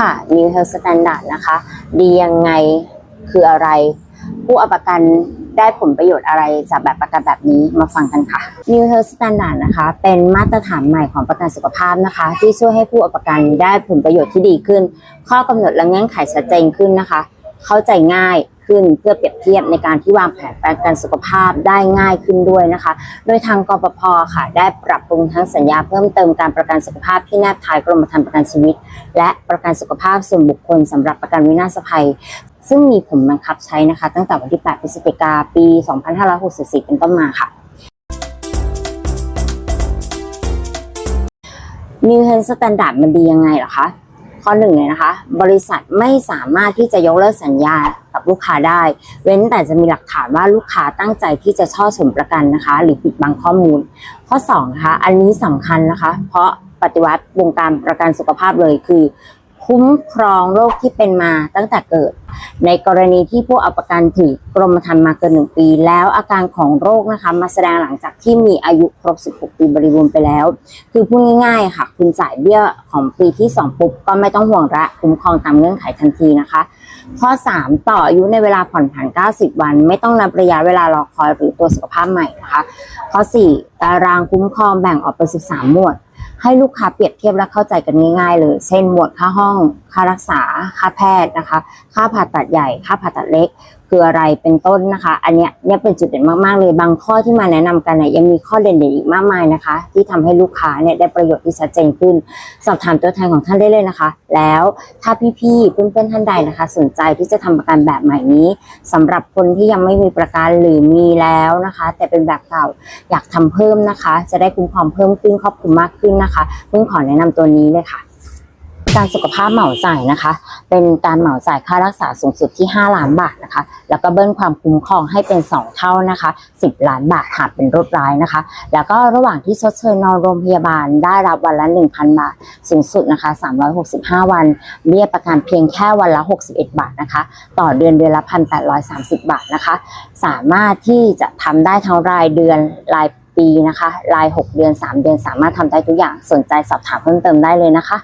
ค่ะ New Health Standard นะคะ ดียังไงคืออะไร ผู้เอาประกันได้ผลประโยชน์อะไรจากแบบประกันแบบนี้มาฟังกันค่ะ New Health Standard นะคะ เป็นมาตรฐานใหม่ของประกันสุขภาพนะคะ ที่ช่วยให้ผู้เอาประกันได้ผลประโยชน์ที่ดีขึ้น ข้อกำหนดและเงื่อนไขชัดเจนขึ้นนะคะ เข้าใจง่าย ขึ้น เพื่อเปรียบเทียบในการที่วางแผนประกันสุขภาพได้ง่ายขึ้นด้วยนะคะ โดยทางกปพค่ะ ได้ปรับปรุงทั้งสัญญาเพิ่มเติมการประกันสุขภาพที่แนบท้ายกรมธรรม์ประกันชีวิต และประกันสุขภาพส่วนบุคคลสำหรับประกันวินาศภัยซึ่งมีผลบังคับใช้นะคะ ตั้งแต่วันที่ 8 พฤศจิกาปี 2564 เป็นต้นมาค่ะ New Health Standard มันดียังไงเหรอคะ ข้อหนึ่งเลยนะคะ บริษัทไม่สามารถที่จะยกเลิกสัญญากับลูกค้าได้ เว้นแต่จะมีหลักฐานว่าลูกค้าตั้งใจที่จะช่อฉนประกันนะคะ หรือปิดบังข้อมูล ข้อ2นะคะอันนี้สำคัญนะคะ เพราะปฏิวัติวงการประกันสุขภาพเลยคือ คุ้มครองโรคที่เป็นมาตั้งแต่เกิด ในกรณีที่ผู้เอาประกันถือกรมธรรม์มาเกินหนึ่งปี แล้วอาการของโรคนะคะมาแสดงหลังจากที่มีอายุครบ 16 ปีบริบูรณ์ไปแล้ว คือพูดง่ายๆค่ะ คุณจ่ายเบี้ยของปีที่ 2 ปุ๊บ ก็ไม่ต้องห่วงละคุ้มครองตามเงื่อนไขทันทีนะคะ ข้อ 3 ต่ออายุในเวลาผ่อนผัน 90 วัน ไม่ต้องนับระยะเวลารอคอยหรือตัวสุขภาพใหม่นะคะ ข้อ 4 ตารางคุ้มครองแบ่งออกเป็น 13 หมวด ให้ลูกค้าเปรียบเทียบและเข้าใจกันง่ายๆเลยเช่นหมวดค่าห้อง ค่ารักษา ค่าแพทย์นะคะ ค่าผ่าตัดใหญ่ ค่าผ่าตัดเล็ก คืออะไรเป็นต้นนะคะ อันเนี้ยเนี่ยเป็นจุดเด่นมากๆเลยบางข้อที่มาแนะนำกันเนี่ยยังมีข้อเด่นๆอีกมากมายนะคะ ที่ทำให้ลูกค้าเนี่ยได้ประโยชน์ที่ชัดเจนขึ้น สอบถามตัวแทนของท่านได้เลยนะคะ แล้วถ้าพี่ๆเพื่อนๆท่านใดนะคะ สนใจที่จะทำประกันแบบใหม่นี้สำหรับคนที่ยังไม่มีประกันหรือมีแล้วนะคะ แต่เป็นแบบเก่าอยากทำเพิ่มนะคะ จะได้คุ้มครองเพิ่มขึ้นครอบคลุมมากขึ้นนะคะเพิ่งขอแนะนำตัวนี้เลยค่ะ การสุขภาพเหมาจ่ายนะคะ เป็นการเหมาจ่ายค่ารักษาสูงสุดที่ 5 ล้านบาทนะคะ แล้วก็เบิ้ลความคุ้มครองให้เป็น 2 เท่านะคะ 10 ล้านบาทหากเป็นโรคร้ายนะคะ แล้วก็ระหว่างที่ชดเชยนอนโรงพยาบาลได้รับวันละ 1,000 บาท สูงสุดนะคะ 365 วัน เบี้ยประกันเพียงแค่วันละ 61 บาทนะคะ ต่อเดือนเดือนละ 1,830 บาทนะคะ สามารถที่จะทำได้ทั้งรายเดือนรายปีนะคะ ราย 6 เดือน 3 เดือนสามารถทำได้ทุกอย่างสนใจสอบถามเพิ่มเติมได้เลยนะคะ